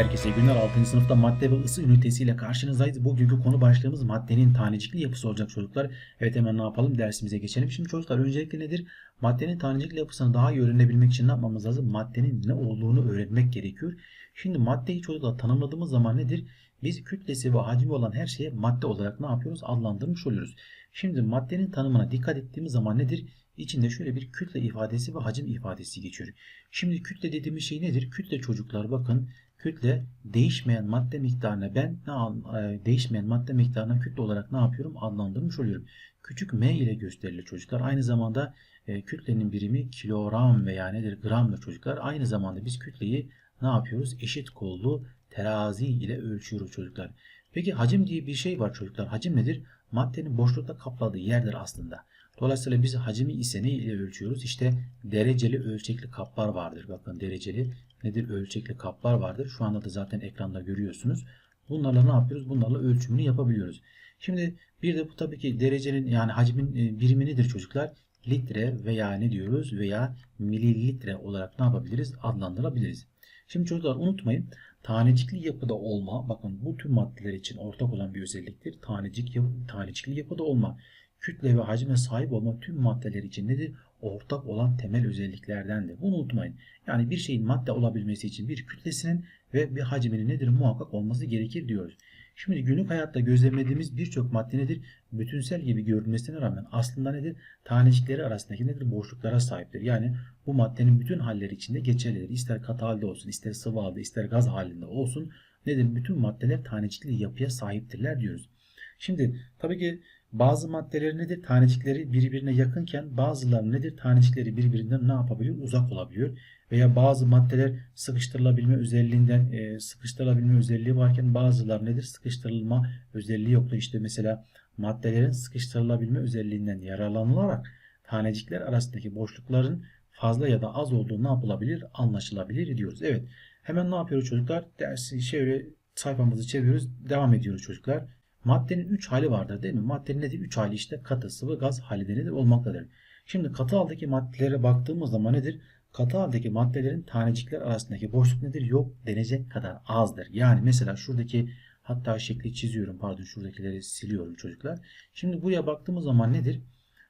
Herkese günler. 6. sınıfta madde ve ısı ünitesiyle karşınızdayız. Bugünkü konu başlığımız maddenin tanecikli yapısı olacak çocuklar. Evet hemen ne yapalım? Dersimize geçelim. Şimdi çocuklar öncelikle nedir? Maddenin tanecikli yapısını daha iyi öğrenebilmek için ne yapmamız lazım? Maddenin ne olduğunu öğrenmek gerekiyor. Şimdi maddeyi çocuklar tanımladığımız zaman nedir? Biz kütlesi ve hacmi olan her şeye madde olarak ne yapıyoruz? Adlandırmış oluyoruz. Şimdi maddenin tanımına dikkat ettiğimiz zaman nedir? İçinde şöyle bir kütle ifadesi ve hacim ifadesi geçiyor. Şimdi kütle dediğimiz şey nedir? Kütle çocuklar bakın kütle değişmeyen madde miktarına ben ne e, değişmeyen madde miktarına kütle olarak ne yapıyorum? Adlandırmış oluyorum. Küçük m ile gösterilir çocuklar. Aynı zamanda e, kütlenin birimi kilogram veya nedir? Gramdır çocuklar. Aynı zamanda biz kütleyi ne yapıyoruz? Eşit kollu terazi ile ölçüyoruz çocuklar. Peki hacim diye bir şey var çocuklar. Hacim nedir? Maddenin boşlukta kapladığı yerdir aslında. Dolayısıyla biz hacmi ise ne ile ölçüyoruz? İşte dereceli ölçekli kaplar vardır. Bakın dereceli nedir? Ölçekli kaplar vardır. Şu anda da zaten ekranda görüyorsunuz. Bunlarla ne yapıyoruz? Bunlarla ölçümünü yapabiliyoruz. Şimdi bir de bu tabii ki derecenin yani hacmin e, birimi nedir çocuklar? Litre veya ne diyoruz? Veya mililitre olarak ne yapabiliriz? Adlandırabiliriz. Şimdi çocuklar unutmayın. Tanecikli yapıda olma, bakın bu tüm maddeler için ortak olan bir özelliktir. Tanecik yapı, tanecikli yapıda olma, kütle ve hacme sahip olma tüm maddeler için nedir? Ortak olan temel özelliklerdendir. Bunu unutmayın. Yani bir şeyin madde olabilmesi için bir kütlesinin ve bir hacminin nedir? Muhakkak olması gerekir diyoruz. Şimdi günlük hayatta gözlemlediğimiz birçok madde nedir? Bütünsel gibi görünmesine rağmen aslında nedir? Tanecikleri arasındaki nedir? Boşluklara sahiptir. Yani bu maddenin bütün halleri içinde geçerlidir. İster katı halde olsun, ister sıvı halde, ister gaz halinde olsun. Nedir? Bütün maddeler tanecikli yapıya sahiptirler diyoruz. Şimdi tabii ki bazı maddeler nedir? Tanecikleri birbirine yakınken bazıları nedir? Tanecikleri birbirinden ne yapabiliyor? Uzak olabiliyor. Veya bazı maddeler sıkıştırılabilme özelliğinden e, sıkıştırılabilme özelliği varken bazıları nedir? Sıkıştırılma özelliği yoktur. İşte mesela maddelerin sıkıştırılabilme özelliğinden yararlanılarak tanecikler arasındaki boşlukların fazla ya da az olduğu ne yapılabilir? Anlaşılabilir diyoruz. Evet. Hemen ne yapıyoruz çocuklar? Dersi şöyle sayfamızı çeviriyoruz. Devam ediyoruz çocuklar. Maddenin 3 hali vardır değil mi? Maddenin nedir? 3 hali işte katı, sıvı, gaz hali de nedir? Olmaktadır. Şimdi katı haldeki maddelere baktığımız zaman nedir? Katı haldeki maddelerin tanecikler arasındaki boşluk nedir? Yok denecek kadar azdır. Yani mesela şuradaki hatta şekli çiziyorum. Pardon şuradakileri siliyorum çocuklar. Şimdi buraya baktığımız zaman nedir?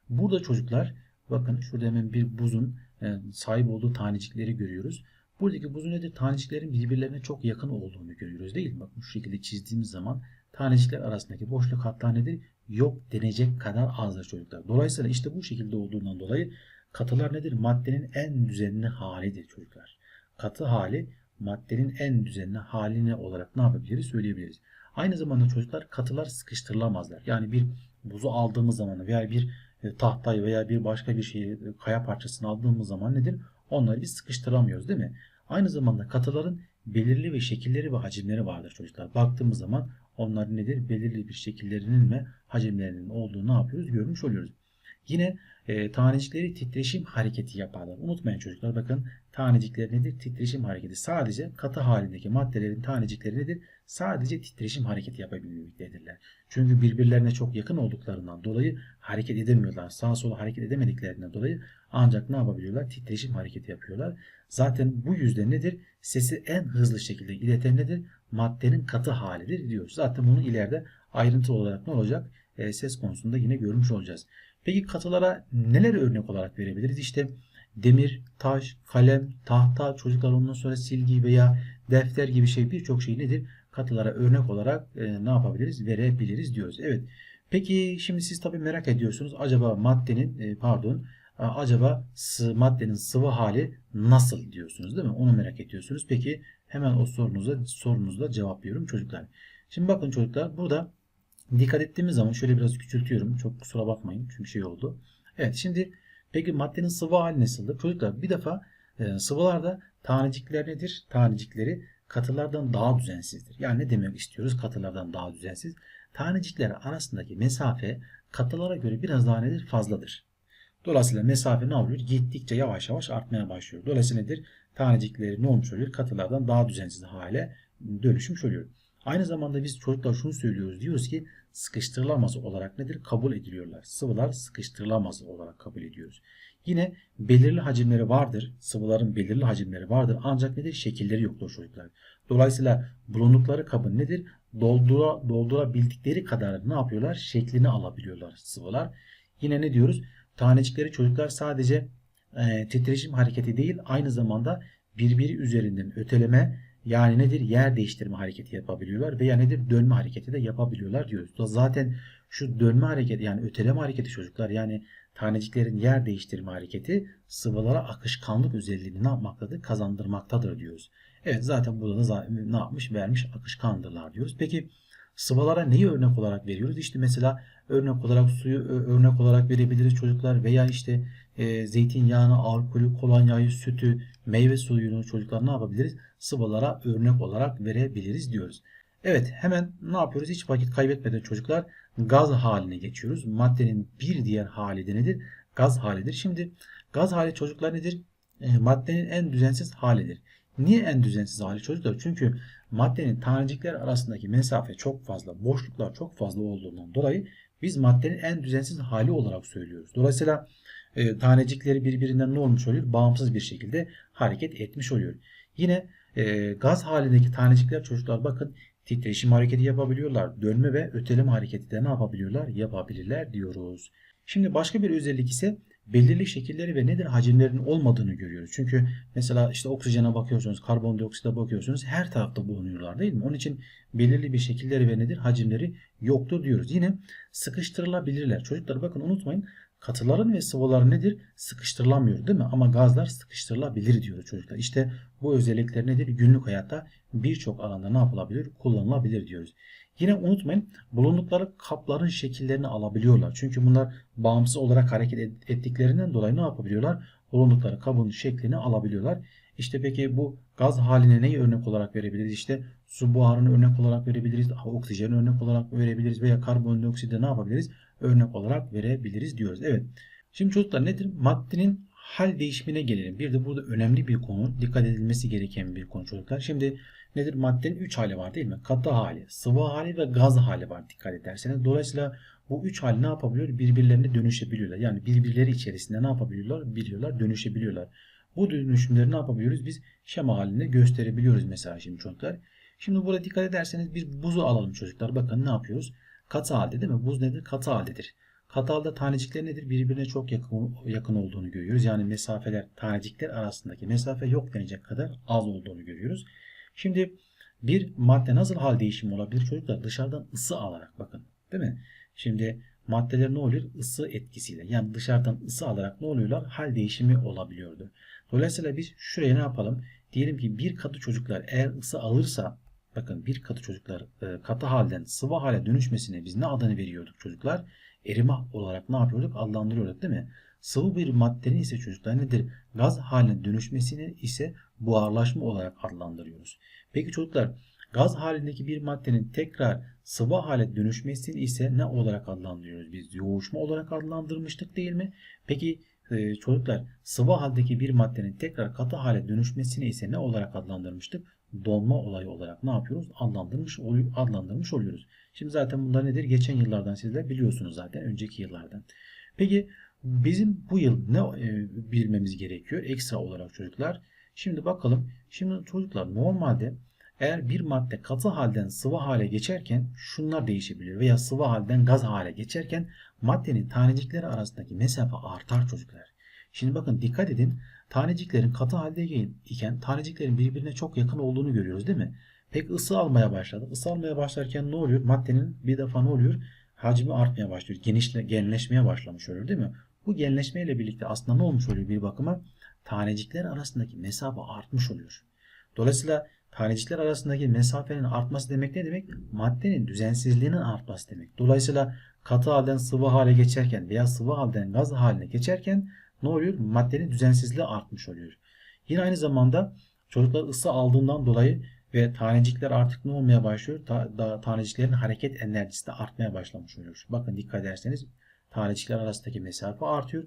Burada çocuklar bakın şurada hemen bir buzun e, sahip olduğu tanecikleri görüyoruz. Buradaki buzun nedir? Taneciklerin birbirlerine çok yakın olduğunu görüyoruz değil mi? Bakın şu şekilde çizdiğimiz zaman tanecikler arasındaki boşluk hatta nedir? Yok denecek kadar azdır çocuklar. Dolayısıyla işte bu şekilde olduğundan dolayı katılar nedir? Maddenin en düzenli halidir çocuklar. Katı hali maddenin en düzenli haline olarak ne yapabiliriz? Söyleyebiliriz. Aynı zamanda çocuklar katılar sıkıştırılamazlar. Yani bir buzu aldığımız zaman veya bir e, tahtayı veya bir başka bir şeyi e, kaya parçasını aldığımız zaman nedir? Onları biz sıkıştıramıyoruz değil mi? Aynı zamanda katıların belirli ve şekilleri ve hacimleri vardır çocuklar. Baktığımız zaman onların nedir? Belirli bir şekillerinin ve hacimlerinin olduğunu ne yapıyoruz? Görmüş oluyoruz. Yine e, tanecikleri titreşim hareketi yaparlar. Unutmayın çocuklar bakın tanecikler nedir? Titreşim hareketi. Sadece katı halindeki maddelerin tanecikleri nedir? Sadece titreşim hareketi yapabilmektedirler. Çünkü birbirlerine çok yakın olduklarından dolayı hareket edemiyorlar. Sağa sola hareket edemediklerinden dolayı ancak ne yapabiliyorlar? Titreşim hareketi yapıyorlar. Zaten bu yüzden nedir? Sesi en hızlı şekilde ileten nedir? Maddenin katı halidir diyoruz. Zaten bunu ileride ayrıntılı olarak ne olacak? E, ses konusunda yine görmüş olacağız. Peki katılara neler örnek olarak verebiliriz? İşte demir, taş, kalem, tahta, çocuklar ondan sonra silgi veya defter gibi şey birçok şey nedir? Katılara örnek olarak e, ne yapabiliriz? Verebiliriz diyoruz. Evet. Peki şimdi siz tabii merak ediyorsunuz. Acaba maddenin e, pardon acaba sı, maddenin sıvı hali nasıl diyorsunuz değil mi? Onu merak ediyorsunuz. Peki hemen o sorunuza sorunuzda cevaplıyorum çocuklar. Şimdi bakın çocuklar burada dikkat ettiğimiz zaman şöyle biraz küçültüyorum. Çok kusura bakmayın çünkü şey oldu. Evet şimdi peki maddenin sıvı hali nasıldır? Çocuklar bir defa e, sıvılarda tanecikler nedir? Tanecikleri katılardan daha düzensizdir. Yani ne demek istiyoruz katılardan daha düzensiz? Tanecikler arasındaki mesafe katılara göre biraz daha nedir? Fazladır. Dolayısıyla mesafe ne oluyor? Gittikçe yavaş yavaş artmaya başlıyor. Dolayısıyla nedir? Tanecikleri ne olmuş oluyor? Katılardan daha düzensiz hale dönüşmüş oluyor. Aynı zamanda biz çocuklar şunu söylüyoruz. Diyoruz ki sıkıştırılamaz olarak nedir? Kabul ediliyorlar. Sıvılar sıkıştırılamaz olarak kabul ediyoruz. Yine belirli hacimleri vardır. Sıvıların belirli hacimleri vardır. Ancak nedir? Şekilleri yoktur çocuklar. Dolayısıyla bulundukları kabın nedir? Doldura, doldurabildikleri kadar ne yapıyorlar? Şeklini alabiliyorlar sıvılar. Yine ne diyoruz? Tanecikleri çocuklar sadece e, titreşim hareketi değil aynı zamanda birbiri üzerinden öteleme yani nedir? Yer değiştirme hareketi yapabiliyorlar veya nedir? Dönme hareketi de yapabiliyorlar diyoruz. Zaten şu dönme hareketi yani öteleme hareketi çocuklar yani taneciklerin yer değiştirme hareketi sıvılara akışkanlık özelliğini ne yapmaktadır? Kazandırmaktadır diyoruz. Evet zaten burada da ne yapmış? Vermiş akışkandırlar diyoruz. Peki sıvılara neyi örnek olarak veriyoruz? İşte mesela örnek olarak suyu örnek olarak verebiliriz çocuklar veya işte e, zeytinyağını, alkolü, kolonyayı, sütü, meyve suyunu çocuklar ne yapabiliriz? Sıvılara örnek olarak verebiliriz diyoruz. Evet hemen ne yapıyoruz? Hiç vakit kaybetmeden çocuklar gaz haline geçiyoruz. Maddenin bir diğer hali de nedir? Gaz halidir. Şimdi gaz hali çocuklar nedir? E, maddenin en düzensiz halidir. Niye en düzensiz hali çocuklar? Çünkü maddenin tanecikler arasındaki mesafe çok fazla, boşluklar çok fazla olduğundan dolayı biz maddenin en düzensiz hali olarak söylüyoruz. Dolayısıyla e, tanecikleri birbirinden ne olmuş oluyor? Bağımsız bir şekilde hareket etmiş oluyor. Yine e, gaz halindeki tanecikler çocuklar bakın titreşim hareketi yapabiliyorlar. Dönme ve öteleme hareketi de ne yapabiliyorlar? Yapabilirler diyoruz. Şimdi başka bir özellik ise belirli şekilleri ve nedir hacimlerinin olmadığını görüyoruz. Çünkü mesela işte oksijene bakıyorsunuz, karbondioksite bakıyorsunuz her tarafta bulunuyorlar değil mi? Onun için belirli bir şekilleri ve nedir hacimleri yoktur diyoruz. Yine sıkıştırılabilirler. Çocuklar bakın unutmayın katıların ve sıvıların nedir? Sıkıştırılamıyor değil mi? Ama gazlar sıkıştırılabilir diyoruz çocuklar. İşte bu özellikler nedir? Günlük hayatta birçok alanda ne yapılabilir? Kullanılabilir diyoruz. Yine unutmayın bulundukları kapların şekillerini alabiliyorlar. Çünkü bunlar bağımsız olarak hareket ettiklerinden dolayı ne yapabiliyorlar? Bulundukları kabın şeklini alabiliyorlar. İşte peki bu gaz haline neyi örnek olarak verebiliriz? İşte su buharını örnek olarak verebiliriz. Oksijeni örnek olarak verebiliriz veya karbondioksidi ne yapabiliriz? Örnek olarak verebiliriz diyoruz. Evet. Şimdi çocuklar nedir? Maddenin hal değişimine gelelim. Bir de burada önemli bir konu, dikkat edilmesi gereken bir konu çocuklar. Şimdi nedir? Maddenin 3 hali var değil mi? Katı hali, sıvı hali ve gaz hali var dikkat ederseniz. Dolayısıyla bu üç hal ne yapabiliyor? Birbirlerine dönüşebiliyorlar. Yani birbirleri içerisinde ne yapabiliyorlar? Biliyorlar, dönüşebiliyorlar. Bu dönüşümleri ne yapabiliyoruz? Biz şema halinde gösterebiliyoruz mesela şimdi çocuklar. Şimdi burada dikkat ederseniz bir buzu alalım çocuklar. Bakın ne yapıyoruz? Katı halde değil mi? Buz nedir? Katı haldedir. Katı halde tanecikler nedir? Birbirine çok yakın, yakın olduğunu görüyoruz. Yani mesafeler tanecikler arasındaki mesafe yok denecek kadar az olduğunu görüyoruz. Şimdi bir madde nasıl hal değişimi olabilir? Çocuklar dışarıdan ısı alarak bakın. Değil mi? Şimdi maddeler ne oluyor? Isı etkisiyle. Yani dışarıdan ısı alarak ne oluyorlar? Hal değişimi olabiliyordu. Dolayısıyla biz şuraya ne yapalım? Diyelim ki bir katı çocuklar eğer ısı alırsa bakın bir katı çocuklar e, katı halden sıvı hale dönüşmesine biz ne adını veriyorduk çocuklar? Erime olarak ne yapıyorduk? Adlandırıyorduk değil mi? Sıvı bir maddenin ise çocuklar nedir? Gaz haline dönüşmesini ise buharlaşma olarak adlandırıyoruz. Peki çocuklar gaz halindeki bir maddenin tekrar sıvı hale dönüşmesini ise ne olarak adlandırıyoruz? Biz yoğuşma olarak adlandırmıştık değil mi? Peki e, çocuklar sıvı haldeki bir maddenin tekrar katı hale dönüşmesini ise ne olarak adlandırmıştık? Donma olayı olarak ne yapıyoruz? Adlandırmış, adlandırmış oluyoruz. Şimdi zaten bunlar nedir? Geçen yıllardan sizler biliyorsunuz zaten önceki yıllardan. Peki bizim bu yıl ne e, bilmemiz gerekiyor ekstra olarak çocuklar? Şimdi bakalım. Şimdi çocuklar normalde eğer bir madde katı halden sıvı hale geçerken şunlar değişebilir veya sıvı halden gaz hale geçerken maddenin tanecikleri arasındaki mesafe artar çocuklar. Şimdi bakın dikkat edin. Taneciklerin katı halde iken taneciklerin birbirine çok yakın olduğunu görüyoruz değil mi? Pek ısı almaya başladı. Isı almaya başlarken ne oluyor? Maddenin bir defa ne oluyor? Hacmi artmaya başlıyor. Genişle, genleşmeye başlamış oluyor değil mi? Bu genleşmeyle birlikte aslında ne olmuş oluyor bir bakıma? Tanecikler arasındaki mesafe artmış oluyor. Dolayısıyla tanecikler arasındaki mesafenin artması demek ne demek? Maddenin düzensizliğinin artması demek. Dolayısıyla katı halden sıvı hale geçerken veya sıvı halden gaz haline geçerken ne oluyor? Maddenin düzensizliği artmış oluyor. Yine aynı zamanda çocuklar ısı aldığından dolayı ve tanecikler artık ne olmaya başlıyor? Ta, da, taneciklerin hareket enerjisi de artmaya başlamış oluyor. Bakın dikkat ederseniz tanecikler arasındaki mesafe artıyor.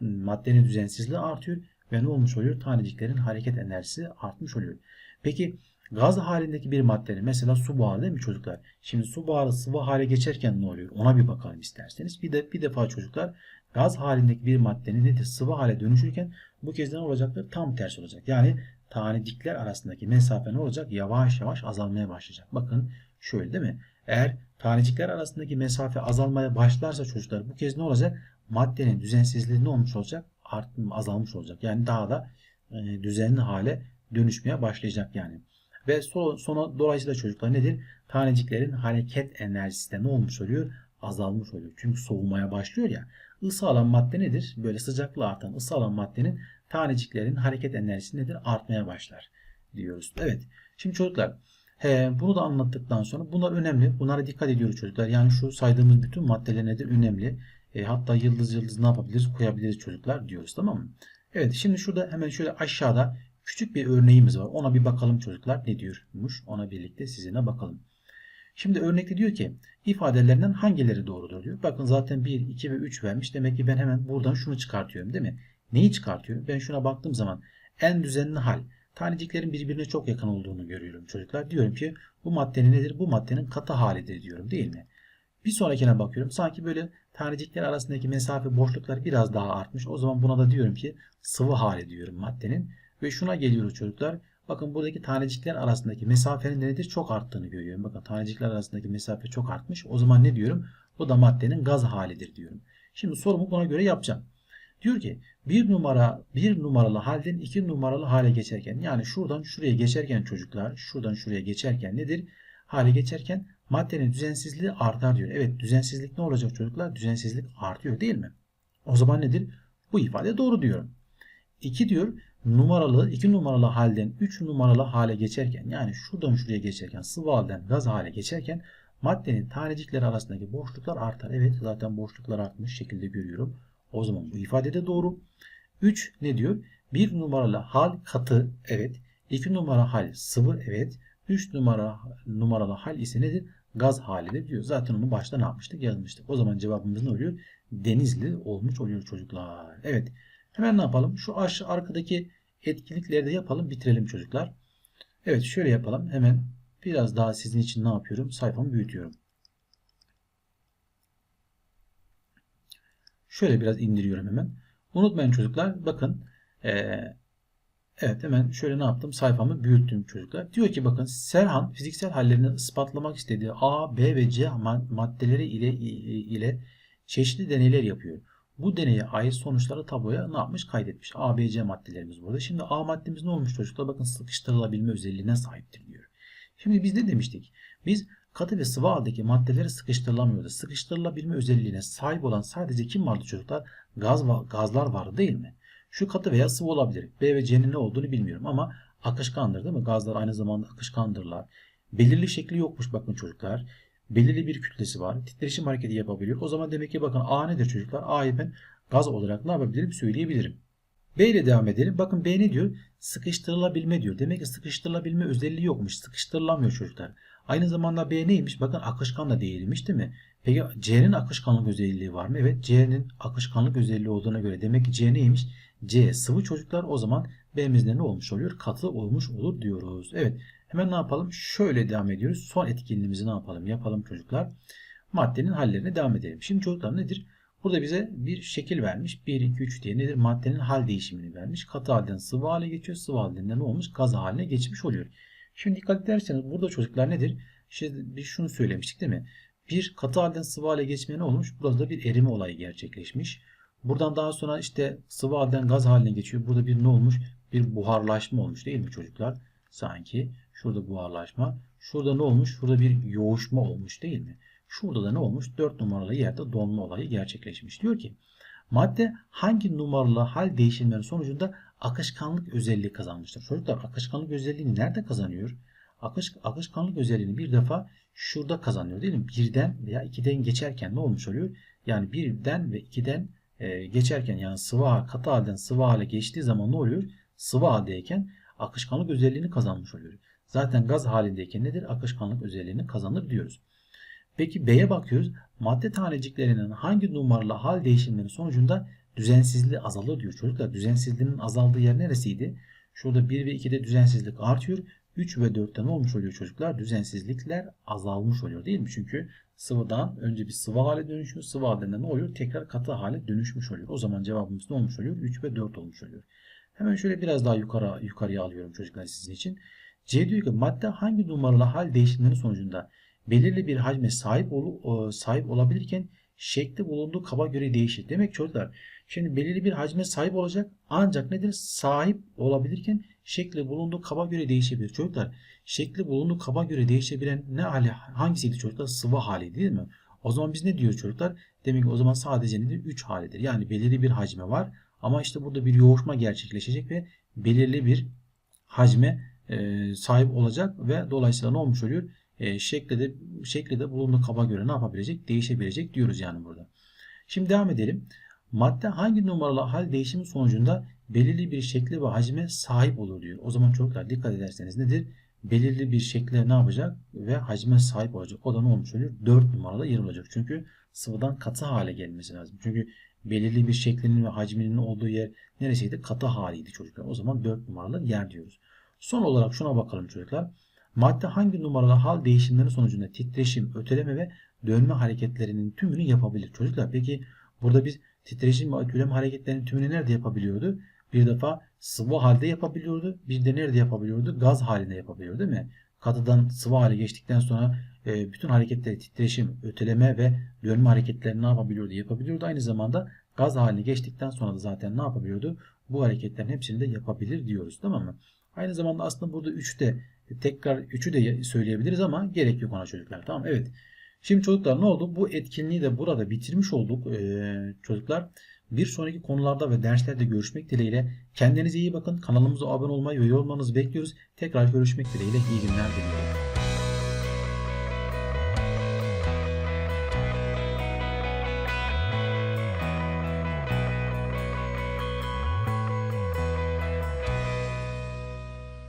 Maddenin düzensizliği artıyor ve ne olmuş oluyor? Taneciklerin hareket enerjisi artmış oluyor. Peki Gaz halindeki bir maddenin mesela su buharı değil mi çocuklar? Şimdi su buharı sıvı hale geçerken ne oluyor? Ona bir bakalım isterseniz. Bir de bir defa çocuklar gaz halindeki bir maddenin nedir? Sıvı hale dönüşürken bu kez ne olacaktır? Tam tersi olacak. Yani tanecikler arasındaki mesafe ne olacak? Yavaş yavaş azalmaya başlayacak. Bakın şöyle değil mi? Eğer tanecikler arasındaki mesafe azalmaya başlarsa çocuklar bu kez ne olacak? Maddenin düzensizliği ne olmuş olacak? Artmış, azalmış olacak. Yani daha da e, düzenli hale dönüşmeye başlayacak yani. Ve son, sona dolayısıyla çocuklar nedir? Taneciklerin hareket enerjisi de ne olmuş oluyor? Azalmış oluyor. Çünkü soğumaya başlıyor ya. Isı alan madde nedir? Böyle sıcaklığı artan ısı alan maddenin taneciklerin hareket enerjisi nedir? Artmaya başlar diyoruz. Evet. Şimdi çocuklar he, bunu da anlattıktan sonra bunlar önemli. Bunlara dikkat ediyoruz çocuklar. Yani şu saydığımız bütün maddeler nedir? Önemli. E, hatta yıldız yıldız ne yapabiliriz? Koyabiliriz çocuklar diyoruz. Tamam mı? Evet. Şimdi şurada hemen şöyle aşağıda küçük bir örneğimiz var. Ona bir bakalım çocuklar ne diyormuş. Ona birlikte sizinle bakalım. Şimdi örnekte diyor ki ifadelerinden hangileri doğrudur diyor. Bakın zaten 1, 2 ve 3 vermiş. Demek ki ben hemen buradan şunu çıkartıyorum değil mi? Neyi çıkartıyorum? Ben şuna baktığım zaman en düzenli hal. Taneciklerin birbirine çok yakın olduğunu görüyorum çocuklar. Diyorum ki bu maddenin nedir? Bu maddenin katı halidir diyorum değil mi? Bir sonrakine bakıyorum. Sanki böyle tanecikler arasındaki mesafe boşluklar biraz daha artmış. O zaman buna da diyorum ki sıvı hali diyorum maddenin. Ve şuna geliyoruz çocuklar. Bakın buradaki tanecikler arasındaki mesafenin nedir? Çok arttığını görüyorum. Bakın tanecikler arasındaki mesafe çok artmış. O zaman ne diyorum? Bu da maddenin gaz halidir diyorum. Şimdi sorumu buna göre yapacağım. Diyor ki bir numara bir numaralı halden iki numaralı hale geçerken yani şuradan şuraya geçerken çocuklar şuradan şuraya geçerken nedir? Hale geçerken maddenin düzensizliği artar diyor. Evet düzensizlik ne olacak çocuklar? Düzensizlik artıyor değil mi? O zaman nedir? Bu ifade doğru diyorum. 2 diyor numaralı 2 numaralı halden 3 numaralı hale geçerken yani şuradan şuraya geçerken sıvı halden gaz hale geçerken maddenin tanecikleri arasındaki boşluklar artar. Evet zaten boşluklar artmış şekilde görüyorum. O zaman bu ifade de doğru. 3 ne diyor? 1 numaralı hal katı evet. 2 numara hal sıvı evet. 3 numara numaralı hal ise nedir? Gaz halidir diyor. Zaten onu başta ne yapmıştık? Yazmıştık. O zaman cevabımız ne oluyor? Denizli olmuş oluyor çocuklar. Evet. Hemen ne yapalım? Şu aşağı arkadaki etkinlikleri de yapalım. Bitirelim çocuklar. Evet şöyle yapalım. Hemen biraz daha sizin için ne yapıyorum? Sayfamı büyütüyorum. Şöyle biraz indiriyorum hemen. Unutmayın çocuklar. Bakın. Ee, evet hemen şöyle ne yaptım? Sayfamı büyüttüm çocuklar. Diyor ki bakın Serhan fiziksel hallerini ispatlamak istediği A, B ve C maddeleri ile ile çeşitli deneyler yapıyor. Bu deneye ait sonuçları tabloya ne yapmış? Kaydetmiş. A, B, C maddelerimiz burada. Şimdi A maddemiz ne olmuş çocuklar? Bakın sıkıştırılabilme özelliğine sahiptir diyor. Şimdi biz ne demiştik? Biz katı ve sıvı haldeki maddeleri sıkıştırılamıyordu. Sıkıştırılabilme özelliğine sahip olan sadece kim vardı çocuklar? Gaz gazlar vardı değil mi? Şu katı veya sıvı olabilir. B ve C'nin ne olduğunu bilmiyorum ama akışkandır değil mi? Gazlar aynı zamanda akışkandırlar. Belirli şekli yokmuş bakın çocuklar belirli bir kütlesi var. Titreşim hareketi yapabiliyor. O zaman demek ki bakın A nedir çocuklar? A'yı ben gaz olarak ne yapabilirim? Söyleyebilirim. B ile devam edelim. Bakın B ne diyor? Sıkıştırılabilme diyor. Demek ki sıkıştırılabilme özelliği yokmuş. Sıkıştırılamıyor çocuklar. Aynı zamanda B neymiş? Bakın akışkan da değilmiş değil mi? Peki C'nin akışkanlık özelliği var mı? Evet C'nin akışkanlık özelliği olduğuna göre demek ki C neymiş? C sıvı çocuklar o zaman B'miz ne olmuş oluyor? Katı olmuş olur diyoruz. Evet Hemen ne yapalım? Şöyle devam ediyoruz. Son etkinliğimizi ne yapalım? Yapalım çocuklar. Maddenin hallerine devam edelim. Şimdi çocuklar nedir? Burada bize bir şekil vermiş. 1, 2, 3 diye nedir? Maddenin hal değişimini vermiş. Katı halden sıvı hale geçiyor. Sıvı halden ne olmuş? Gaz haline geçmiş oluyor. Şimdi dikkat ederseniz burada çocuklar nedir? İşte biz şunu söylemiştik değil mi? Bir katı halden sıvı hale geçmeye ne olmuş? Burada da bir erime olayı gerçekleşmiş. Buradan daha sonra işte sıvı halden gaz haline geçiyor. Burada bir ne olmuş? Bir buharlaşma olmuş değil mi çocuklar? Sanki Şurada buharlaşma. Şurada ne olmuş? Şurada bir yoğuşma olmuş değil mi? Şurada da ne olmuş? 4 numaralı yerde donma olayı gerçekleşmiş. Diyor ki madde hangi numaralı hal değişimleri sonucunda akışkanlık özelliği kazanmıştır? Çocuklar akışkanlık özelliğini nerede kazanıyor? Akış, akışkanlık özelliğini bir defa şurada kazanıyor değil mi? Birden veya ikiden geçerken ne olmuş oluyor? Yani birden ve ikiden e, geçerken yani sıvı katı halden sıvı hale geçtiği zaman ne oluyor? Sıvı haldeyken akışkanlık özelliğini kazanmış oluyor. Zaten gaz halindeyken nedir? Akışkanlık özelliğini kazanır diyoruz. Peki B'ye bakıyoruz. Madde taneciklerinin hangi numaralı hal değişimlerinin sonucunda düzensizliği azalır diyor. Çocuklar düzensizliğinin azaldığı yer neresiydi? Şurada 1 ve 2'de düzensizlik artıyor. 3 ve 4'te ne olmuş oluyor çocuklar? Düzensizlikler azalmış oluyor değil mi? Çünkü sıvıdan önce bir sıvı hale dönüşüyor. Sıvı halinde ne oluyor? Tekrar katı hale dönüşmüş oluyor. O zaman cevabımız ne olmuş oluyor? 3 ve 4 olmuş oluyor. Hemen şöyle biraz daha yukarı yukarıya alıyorum çocuklar sizin için. C diyor ki madde hangi numaralı hal değişimleri sonucunda belirli bir hacme sahip ol, sahip olabilirken şekli bulunduğu kaba göre değişir. Demek çocuklar şimdi belirli bir hacme sahip olacak ancak nedir? Sahip olabilirken şekli bulunduğu kaba göre değişebilir. Çocuklar şekli bulunduğu kaba göre değişebilen ne hali hangisiydi çocuklar? Sıvı hali değil mi? O zaman biz ne diyoruz çocuklar? Demek ki o zaman sadece nedir? 3 halidir. Yani belirli bir hacme var ama işte burada bir yoğuşma gerçekleşecek ve belirli bir hacme e, sahip olacak ve dolayısıyla ne olmuş oluyor? E, şekli de şekli bulunduğu kaba göre ne yapabilecek? Değişebilecek diyoruz yani burada. Şimdi devam edelim. Madde hangi numaralı hal değişimi sonucunda belirli bir şekli ve hacme sahip olur diyor. O zaman çocuklar dikkat ederseniz nedir? Belirli bir şekle ne yapacak ve hacme sahip olacak. O da ne olmuş oluyor? 4 numaralı yer olacak. Çünkü sıvıdan katı hale gelmesi lazım. Çünkü belirli bir şeklinin ve hacminin olduğu yer neresiydi? Katı haliydi çocuklar. O zaman 4 numaralı yer diyoruz. Son olarak şuna bakalım çocuklar. Madde hangi numaralı hal değişimleri sonucunda titreşim, öteleme ve dönme hareketlerinin tümünü yapabilir? Çocuklar peki burada biz titreşim ve öteleme hareketlerinin tümünü nerede yapabiliyordu? Bir defa sıvı halde yapabiliyordu. Bir de nerede yapabiliyordu? Gaz halinde yapabiliyordu değil mi? Katıdan sıvı hale geçtikten sonra e, bütün hareketleri titreşim, öteleme ve dönme hareketlerini ne yapabiliyordu? Yapabiliyordu. Aynı zamanda gaz haline geçtikten sonra da zaten ne yapabiliyordu? Bu hareketlerin hepsini de yapabilir diyoruz. Tamam mı? Aynı zamanda aslında burada 3'te tekrar 3'ü de söyleyebiliriz ama gerek yok ona çocuklar. Tamam Evet. Şimdi çocuklar ne oldu? Bu etkinliği de burada bitirmiş olduk ee, çocuklar. Bir sonraki konularda ve derslerde görüşmek dileğiyle kendinize iyi bakın. Kanalımıza abone olmayı ve yorumlarınızı bekliyoruz. Tekrar görüşmek dileğiyle iyi günler diliyorum.